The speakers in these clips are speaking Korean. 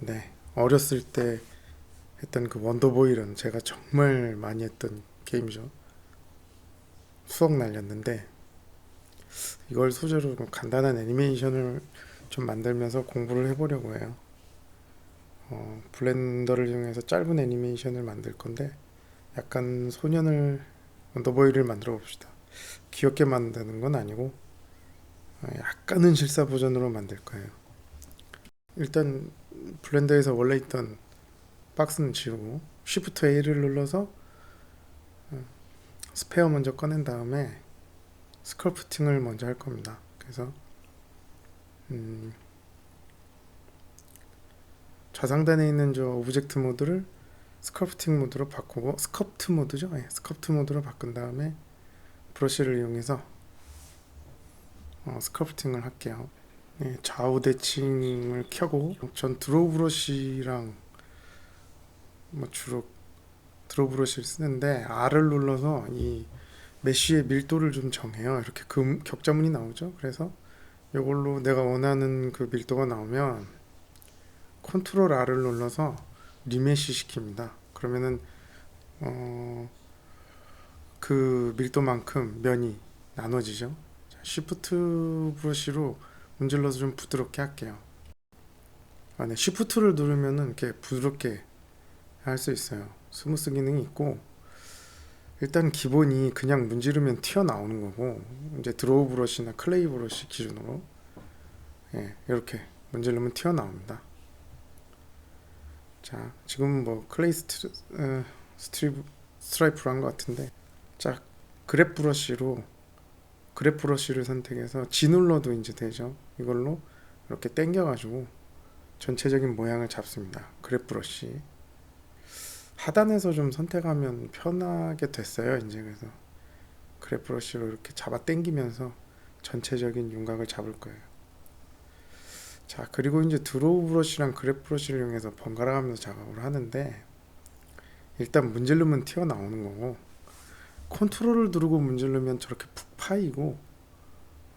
네, 어렸을 때 했던 그 원더보이는 제가 정말 많이 했던 게임이죠. 수억 날렸는데 이걸 소재로 좀 간단한 애니메이션을 좀 만들면서 공부를 해보려고 해요. 어, 블렌더를 이용해서 짧은 애니메이션을 만들 건데 약간 소년을 원더보이를 만들어 봅시다. 귀엽게 만드는 건 아니고 어, 약간은 실사 버전으로 만들 거예요. 일단 블렌더에서 원래 있던 박스는 지우고 Shift A를 눌러서 어, 스페어 먼저 꺼낸 다음에 스컬프팅을 먼저 할 겁니다. 그래서 음, 좌상단에 있는 저 오브젝트 모드를 스컬프팅 모드로 바꾸고 스컵트 모드죠. 예, 스컵트 모드로 바꾼 다음에 브러쉬를 이용해서 어, 스컬프팅을 할게요. 예, 좌우 대칭을 켜고 전 드로우 브러쉬랑 뭐 주로 드로우 브러쉬를 쓰는데 R을 눌러서 이 메쉬의 밀도를 좀 정해요. 이렇게 금 격자문이 나오죠. 그래서 이걸로 내가 원하는 그 밀도가 나오면 컨트롤 R을 눌러서 리메쉬 시킵니다. 그러면은 어, 그 밀도만큼 면이 나눠지죠. 자, 쉬프트 브러쉬로 문질러서 좀 부드럽게 할게요. 아, 네, 쉬프트를 누르면은 이렇게 부드럽게 할 수 있어요. 스무스 기능이 있고 일단 기본이 그냥 문지르면 튀어나오는 거고 이제 드로우 브러쉬나 클레이 브러쉬 기준으로 예, 이렇게 문지르면 튀어나옵니다. 자, 지금 뭐 클레이 스트, 어, 스트리브, 스트라이프로 한 것 같은데 자, 그랩 브러쉬로 그랩 브러쉬를 선택해서 G 눌러도 이제 되죠. 이걸로 이렇게 당겨가지고 전체적인 모양을 잡습니다. 그랩 브러쉬 하단에서 좀 선택하면 편하게 됐어요. 이제 그래서 그랩 브러쉬로 이렇게 잡아 당기면서 전체적인 윤곽을 잡을 거예요. 자 그리고 이제 드로우 브러쉬랑 그랩 브러쉬를 이용해서 번갈아 가면서 작업을 하는데 일단 문질르면 튀어나오는 거고 컨트롤을 누르고 문질르면 저렇게 푹 파이고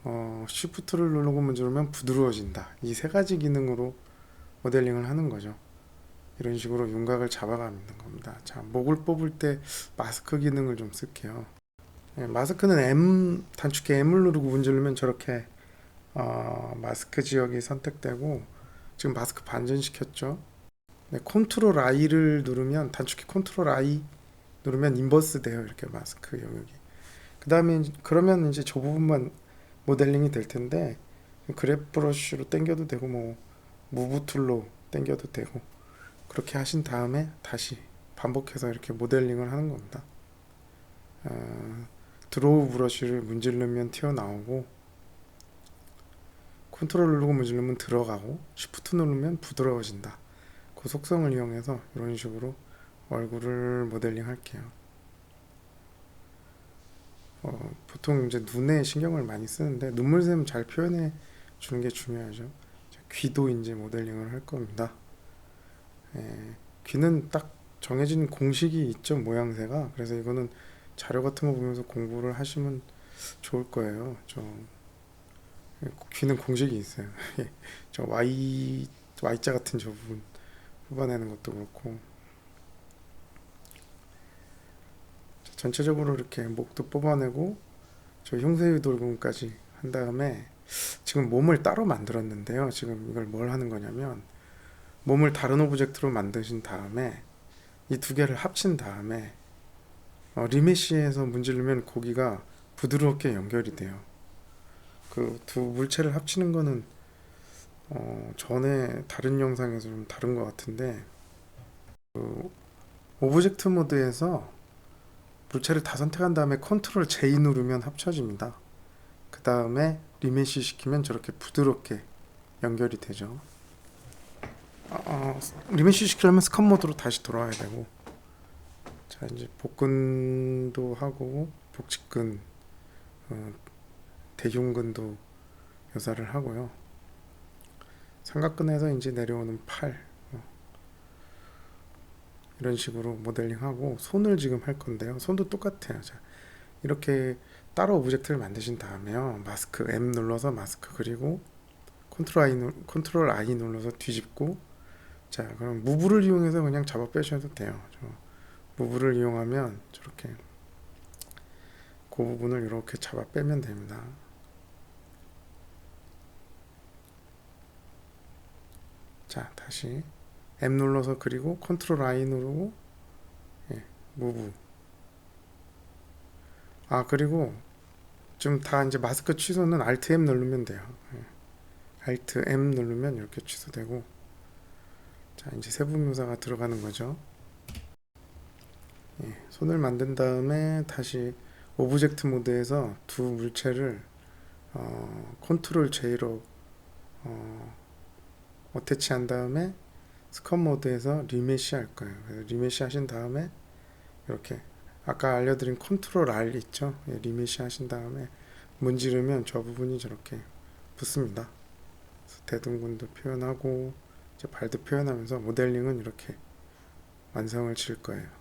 어, 쉬프트를 누르고 문지르면 부드러워진다. 이 세 가지 기능으로 모델링을 하는 거죠. 이런 식으로 윤곽을 잡아가는 겁니다. 자, 목을 뽑을 때 마스크 기능을 좀 쓸게요. 예, 마스크는 M 단축키 M을 누르고 문지르면 저렇게 어, 마스크 지역이 선택되고 지금 마스크 반전시켰죠. 네, 컨트롤 I를 누르면 단축키 컨트롤 I 누르면 인버스 돼요. 이렇게 마스크 영역이. 그 다음에 그러면 이제 저 부분만 모델링이 될 텐데 그래프 브러쉬로 당겨도 되고 뭐 무브 툴로 당겨도 되고 그렇게 하신 다음에 다시 반복해서 이렇게 모델링을 하는 겁니다. 어, 드로우 브러쉬를 문지르면 튀어나오고 컨트롤 누르고 문지르면 들어가고 쉬프트 누르면 부드러워진다. 그 속성을 이용해서 이런 식으로 얼굴을 모델링 할게요. 어, 보통 이제 눈에 신경을 많이 쓰는데 눈물샘 잘 표현해 주는 게 중요하죠. 자, 귀도 이제 모델링을 할 겁니다. 예, 귀는 딱 정해진 공식이 있죠 모양새가. 그래서 이거는 자료 같은 거 보면서 공부를 하시면 좋을 거예요. 저 귀는 공식이 있어요. 예, 저 Y Y자 같은 저 부분 뽑아내는 것도 그렇고 전체적으로 이렇게 목도 뽑아내고 저 흉쇄유 돌근까지 한 다음에 지금 몸을 따로 만들었는데요. 지금 이걸 뭘 하는 거냐면 몸을 다른 오브젝트로 만드신 다음에 이 두 개를 합친 다음에 어, 리메시에서 문지르면 고기가 부드럽게 연결이 돼요. 그 두 물체를 합치는 거는 어, 전에 다른 영상에서 좀 다른 것 같은데 그 오브젝트 모드에서 물체를 다 선택한 다음에 컨트롤 J 누르면 합쳐집니다. 그 다음에 리메시 시키면 저렇게 부드럽게 연결이 되죠. 어, 어, 리메시 시키려면 스컷 모드로 다시 돌아와야 되고 자 이제 복근도 하고 복직근 어, 대흉근도 묘사를 하고요. 삼각근에서 이제 내려오는 팔 어, 이런 식으로 모델링하고 손을 지금 할 건데요. 손도 똑같아요. 자, 이렇게 따로 오브젝트를 만드신 다음에요. 마스크 M 눌러서 마스크 그리고 컨트롤 I, 누, 컨트롤 I 눌러서 뒤집고 자 그럼 무브를 이용해서 그냥 잡아 빼셔도 돼요. 저 무브를 이용하면 저렇게 그 부분을 이렇게 잡아 빼면 됩니다. 자 다시 M 눌러서 그리고 컨트롤 I 누르고 예, 무브 아 그리고 좀다 이제 마스크 취소는 Alt M 누르면 돼요. 예. Alt M 누르면 이렇게 취소되고 자 이제 세부 묘사가 들어가는 거죠. 예, 손을 만든 다음에 다시 오브젝트 모드에서 두 물체를 어, 컨트롤 J로 어, 어태치한 다음에 스컷 모드에서 리메시 할 거예요. 리메시 하신 다음에 이렇게 아까 알려드린 컨트롤 R 있죠? 예, 리메시 하신 다음에 문지르면 저 부분이 저렇게 붙습니다. 대둔근도 표현하고 이제 발도 표현하면서 모델링은 이렇게 완성을 칠 거예요.